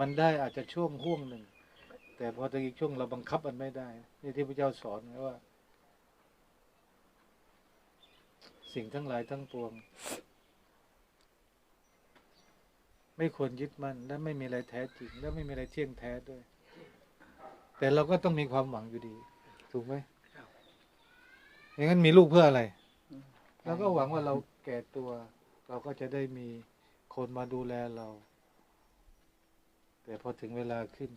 มันได้อาจจะช่วงห่วงหนึ่ง แต่พอถึงอีกช่วงเราบังคับมันไม่ได้ นี่ที่พระเจ้าสอนว่า สิ่งทั้งหลายทั้งปวง ไม่ควรยึดมั่นและไม่มีอะไรแท้จริง และไม่มีอะไรเที่ยงแท้ด้วย แต่เราก็ต้องมีความหวังอยู่ดี ถูกไหมอย่างนั้นมีลูกเพื่ออะไรเราก็หวังว่าเราแก่ตัว เราก็จะได้มีคนมาดูแลเรา แต่พอถึงเวลาขึ้น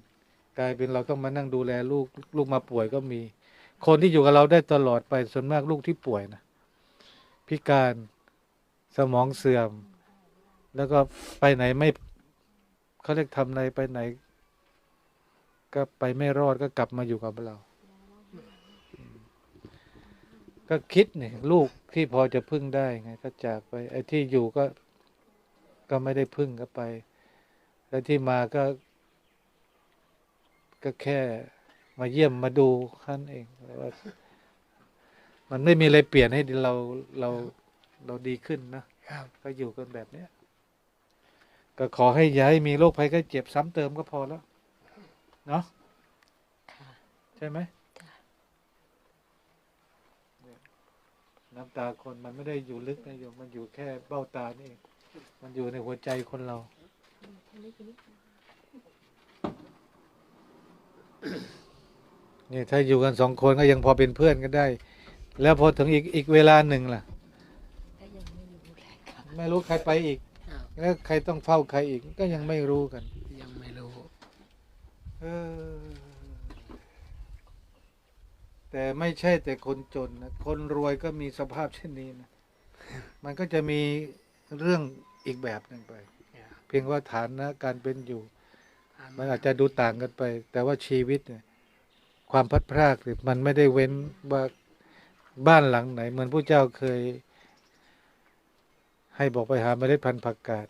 กลายเป็นเราต้องมานั่งดูแลลูกลูกมาป่วยก็มี คนที่อยู่กับเราได้ตลอดไปส่วนมากลูกที่ป่วยนะพิการสมองเสื่อม แล้วก็ไปไหนไม่เขาเรียกทำอะไรไปไหน ก็ไปไม่รอดก็กลับมาอยู่กับเรา ก็คิดเนี่ยลูกที่พอจะพึ่งได้ไงก็จากไปไอ้ที่อยู่ก็ก็ไม่ได้พึ่งก็ไป แล้วที่มาก็ ก็แค่มาเยี่ยมมาดูท่านเองแต่ว่า มันไม่มีอะไรเปลี่ยนให้เราเราเราดีขึ้นนะครับก็อยู่กันแบบเนี้ยก็ขอให้อย่าให้มีโรคภัยไข้เจ็บซ้ำเติมก็พอแล้ว เนาะค่ะใช่ไหมจ้ะเนี่ยน้ำตาคนมันไม่ได้อยู่ลึกนะโยมมันอยู่แค่เบ้าตานี่เองมันอยู่ในหัวใจคนเรา นี่ถ้าอยู่กันสองคนก็ยังพอเป็นเพื่อนกันได้ แล้วพอถึงอีกอีกเวลาหนึ่งล่ะ ก็ยังไม่รู้เลยค่ะไม่รู้ใครไปอีกครับแล้วใครต้องเฝ้าใครอีกก็ยังไม่รู้กัน ยังไม่รู้ เออ แต่ไม่ใช่แต่คนจนนะคนรวยก็มีสภาพเช่นนี้นะ มันก็จะมีเรื่องอีกแบบหนึ่งไป เพียงว่าฐานนะการเป็นอยู่ มันอาจจะดูต่างกันไป แต่ว่าชีวิตเนี่ยความพัดพรากเนี่ยมันไม่ได้เว้นว่าบ้านหลังไหน เหมือนผู้เจ้าเคย ให้บอกไปหาเมล็ดพันธุ์ผักกาด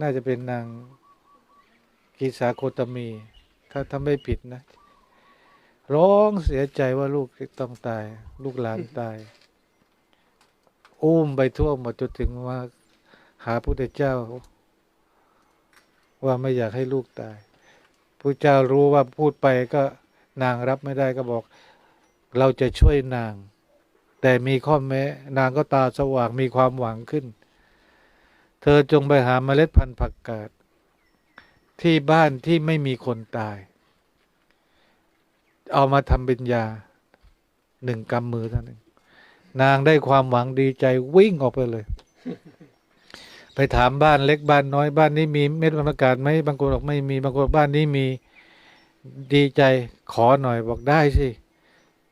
น่าจะเป็นนางกีสาโคตมี ถ้าทำไม่ผิดนะ ร้องเสียใจว่าลูกต้องตาย ลูกหลานตาย อุ้มไปทั่วหมดจนถึงว่าหาพระพุทธเจ้า ว่าไม่อยากให้ลูกตายพระเจ้ารู้ว่าพูดไปก็นางรับไม่ได้ก็บอก เราจะช่วยนาง แต่มีข้อแม้ นางก็ตาสว่างมีความหวังขึ้น เธอจงไปหาเมล็ดพันธุ์ผักกาดที่บ้านที่ไม่มีคนตาย เอามาทำเป็นยาหนึ่งกำมือเท่านั้น นางได้ความหวังดีใจวิ่งออกไปเลย ไปถามบ้านเล็กบ้านน้อยบ้านนี้มีเม็ดพันธุ์ผักาดไหมบางคนบอกไม่มีบางคนบ้านนี้มีดีใจขอหน่อยบอกได้สิ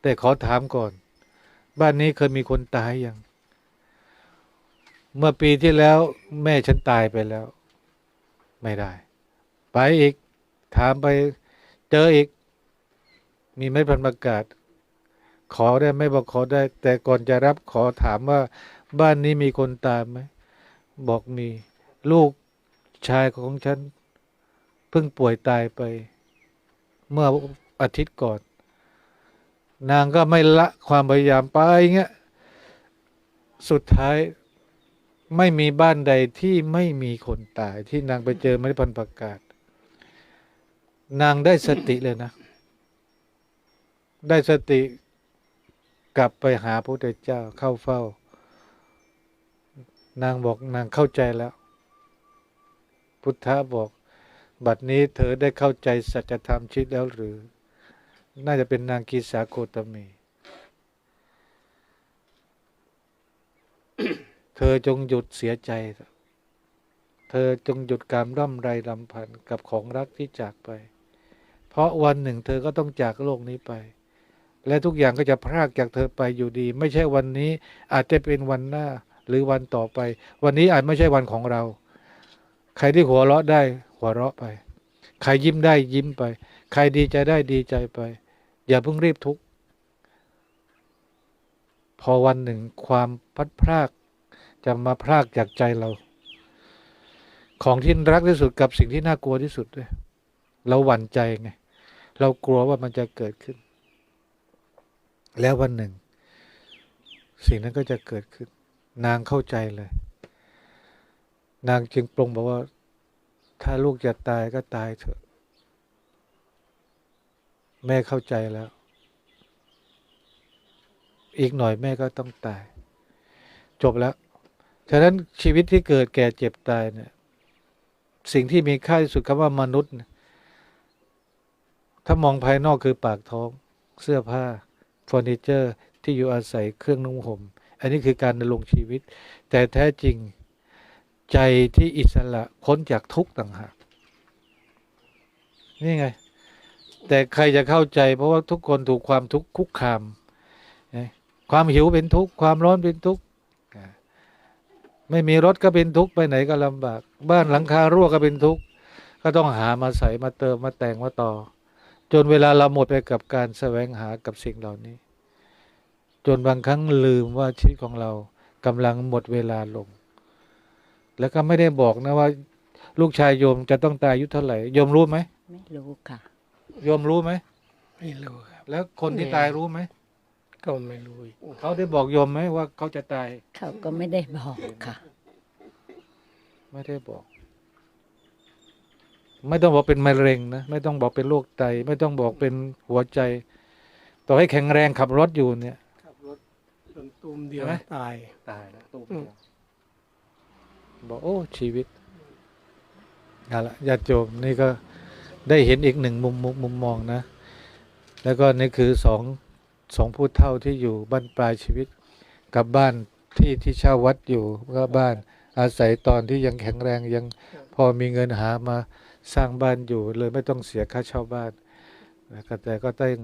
แต่ขอถามก่อน บ้านนี้เคยมีคนตายยังเมื่อปีที่แล้ว แม่ฉันตายไปแล้ว ไม่ได้ ไปอีก ถามไปเจออีก มีเม็ดพันธุ์ประกาศ ขอได้ไม่บอกขอได้ แต่ก่อนจะรับขอถามว่าบ้านนี้มีคนตายไหม บอกมี ลูกชายของฉันเพิ่งป่วยตายไป เมื่ออาทิตย์ก่อน นางก็ไม่ละความพยายามไปเงี้ยสุดท้ายไม่มีบ้านใดที่ไม่มีคนตาย ที่นางไปเจอเมล็ดพันประกาศ นางได้สติเลยนะ ได้สติ กลับไปหาพระพุทธเจ้าเข้าเฝ้า นางบอกนางเข้าใจแล้ว พุทธะบอก บัดนี้เธอได้เข้าใจสัจธรรมชิดแล้วหรือ น่าจะเป็นนางกีสาโคตมี เธอจงหยุดเสียใจเถอะเธอจงหยุดการร่ำไรรำพันกับของรักที่จากไป เพราะวันหนึ่งเธอก็ต้องจากโลกนี้ไป และทุกอย่างก็จะพรากจากเธอไปอยู่ดี ไม่ใช่วันนี้ อาจจะเป็นวันหน้าหรือวันต่อไป วันนี้อาจไม่ใช่วันของเรา ใครที่หัวเราะได้ หัวเราะไป ใครยิ้มได้ยิ้มไป ใครดีใจได้ดีใจไป อย่าเพิ่งรีบทุกข์พอวันหนึ่งความพัดพรากจะมาพรากจากใจเรา ของที่รักที่สุดกับสิ่งที่น่ากลัวที่สุดด้วยเราหวั่นใจไงเรากลัวว่ามันจะเกิดขึ้น แล้ววันหนึ่ง สิ่งนั้นก็จะเกิดขึ้น นางเข้าใจเลย นางจึงปรงบอกว่า ถ้าลูกจะตายก็ตายเถอะ แม่เข้าใจแล้ว อีกหน่อยแม่ก็ต้องตาย จบแล้วฉะนั้นชีวิตที่เกิดแก่เจ็บตายเนี่ย สิ่งที่มีค่าที่สุดคำว่ามนุษย์ ถ้ามองภายนอกคือปากท้องเสื้อผ้า เฟอร์นิเจอร์ที่อยู่อาศัยเครื่องนุ่งห่ม อันนี้คือการดำรงชีวิต แต่แท้จริงใจที่อิสระพ้นจากทุกข์ต่างหากนี่ไง แต่ใครจะเข้าใจเพราะว่าทุกคนถูกความทุกข์คุกคาม ความหิวเป็นทุกข์ ความร้อนเป็นทุกข์ ไม่มีรถก็เป็นทุกข์ ไปไหนก็ลำบาก บ้านหลังคารั่วก็เป็นทุกข์ ก็ต้องหามาใส่มาเติมมาแต่งมาต่อ จนเวลาเราหมดไปกับการแสวงหากับสิ่งเหล่านี้ จนบางครั้งลืมว่าชีวิตของเรากำลังหมดเวลาลง แล้วก็ไม่ได้บอกนะว่า ลูกชายโยมจะต้องตายอายุเท่าไหร่โยมรู้ไหมไม่รู้ค่ะโยมรู้ไหมไม่รู้ครับแล้วคนที่ตายรู้ไหมก็ไม่รู้อีกเขาได้บอกโยมไหมว่าเขาจะตาย เขาก็ไม่ได้บอกค่ะ ไม่ได้บอก ไม่ต้องบอกเป็นมะเร็งนะไม่ต้องบอกเป็นโรคไต ไม่ต้องบอกเป็นหัวใจ ต่อให้แข็งแรงขับรถอยู่เนี่ยขับรถจนตุ้มเดียวเห็นไหมตายตายแล้วตุ้มอืมบอกโอ้ชีวิตนั่นละญาติโยมนี่ก็ได้เห็นอีกหนึ่งมุมมุมมุมมองนะ แล้วก็นี่คือสองสองผู้เท่าที่อยู่บ้านปลายชีวิต กับบ้านที่ที่เช่าวัดอยู่ก็บ้านอาศัยตอนที่ยังแข็งแรงยังพอมีเงินหามา สร้างบ้านอยู่เลยไม่ต้องเสียค่าเช่าบ้านนะครับแต่ก็ต้อง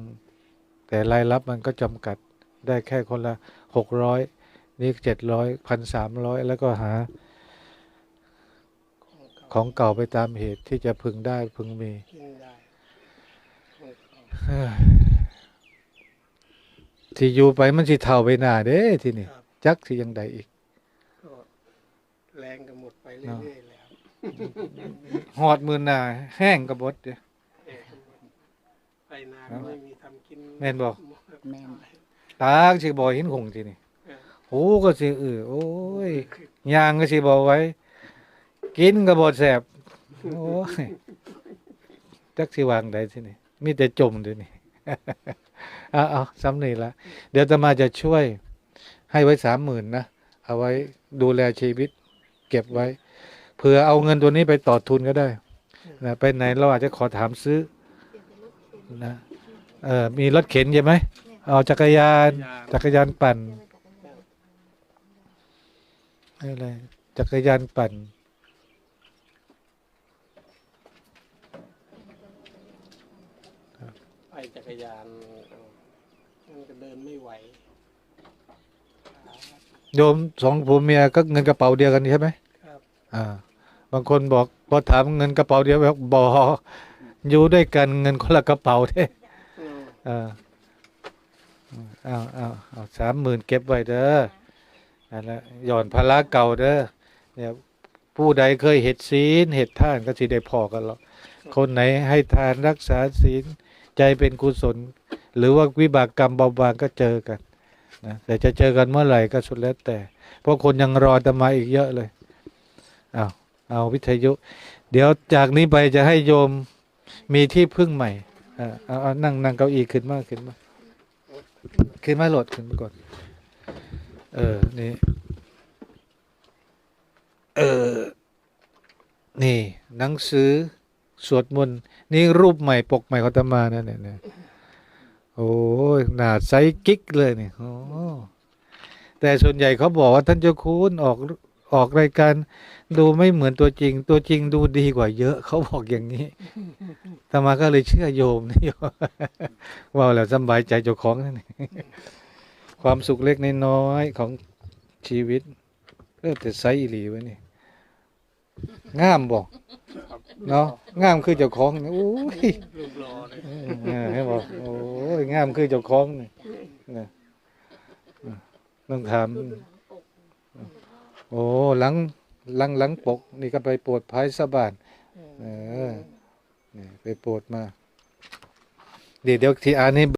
แต่รายรับมันก็จำกัดได้แค่คนละหกร้อยนี่เจ็ดร้อยพันสามร้อยแล้วก็หา ของเก่าไปตามเหตุที่จะพึงได้พึงมีกินได้ของเขาเฮ้ยที่อยู่ไปมันสิเท่าไปหน้าเด้ที่นี่ครับจักที่ยังใดอีกก็แรงก็หมดไปเรื่อยๆแล้ว หอดมือหน้าแห้งกระบดเด้แรงก็หมดไปนานก็ไม่มีทำกินแม่นบ่ แม่น ตากสิบ่เห็นคงที่นี่โอ้ก็สิเออโอ้ยยางก็สิบ่ไว้ กินก็บ่แซ่บโอ้ยจักสิวางใดที่นี่มีแต่จมเดี๋ยวนี้ เอาเอาซ้ำนี่ละเดี๋ยวอาตมาจะช่วย ให้ไว้สามหมื่นนะ เอาไว้ดูแลชีวิต เก็บไว้ เผื่อเอาเงินตัวนี้ไปต่อทุนก็ได้นะไปไหนเราอาจจะขอถามซื้อนะเออมีรถเข็นใช่ไหมเอาจักรยานจักรยานปั่นอะไรจักรยานปั่นไปจักรยานเอามันก็เดินไม่ไหวโยมสองผัวเมียก็เงินกระเป๋าเดียวกันใช่ไหมครับอ่าบางคนบอกพอถามเงินกระเป๋าเดียวบอกบออยู่ด้วยกันเงินคนละกระเป๋าเด้อืมเออเอาเอาเอาสามหมื่นเก็บไว้เด้อนั่นแหละหย่อนภาระเก่าเด้อเนี่ยผู้ใดเคยเห็ดศีลเห็ดท่านก็สิได้พอกันหรอกคนไหนให้ทานรักษาศีลใจเป็นกุศล หรือว่าวิบากกรรมเบาบางก็เจอกันนะแต่จะเจอกันเมื่อไหร่ก็สุดแล้วแต่ เพราะคนยังรอจะมาอีกเยอะเลยเอา เอาวิทยุ เดี๋ยวจากนี้ไปจะให้โยมมีที่พึ่งใหม่อ่าเอาเอานั่งนั่งเก้าอี้ขึ้นมาขึ้นมาขึ้นมาโหลดขึ้นมาก่อนเออนี่เออนี่ หนังสือสวดมนต์นี่รูปใหม่ปกใหม่ของตมานั่นเนี่ยเนี่ยโอ้ยหนาไซส์กิ๊กเลยเนี่ยโอ้แต่ส่วนใหญ่เขาบอกว่าท่านเจ้าคุณออก ออกรายการดูไม่เหมือนตัวจริง ตัวจริงดูดีกว่าเยอะเขาบอกอย่างนี้อาตมาก็เลยเชื่อโยมนะโยมว่าแล้วสบายใจเจ้าของนั่นความสุขเล็กน้อยของชีวิตเออแต่ไซอีหลีไว้นี่งามบอกเนาะงามคือเจ้าของนี่โอ้ยให้บอกโอ้ยงามคือเจ้าของนี่นะต้องถาม โอ้หลังหลังหลังปก นี่ก็ไปปวดภายสะบานเออนี่ไปปวดมา เดี๋ยวเดี๋ยวที่อ่านให้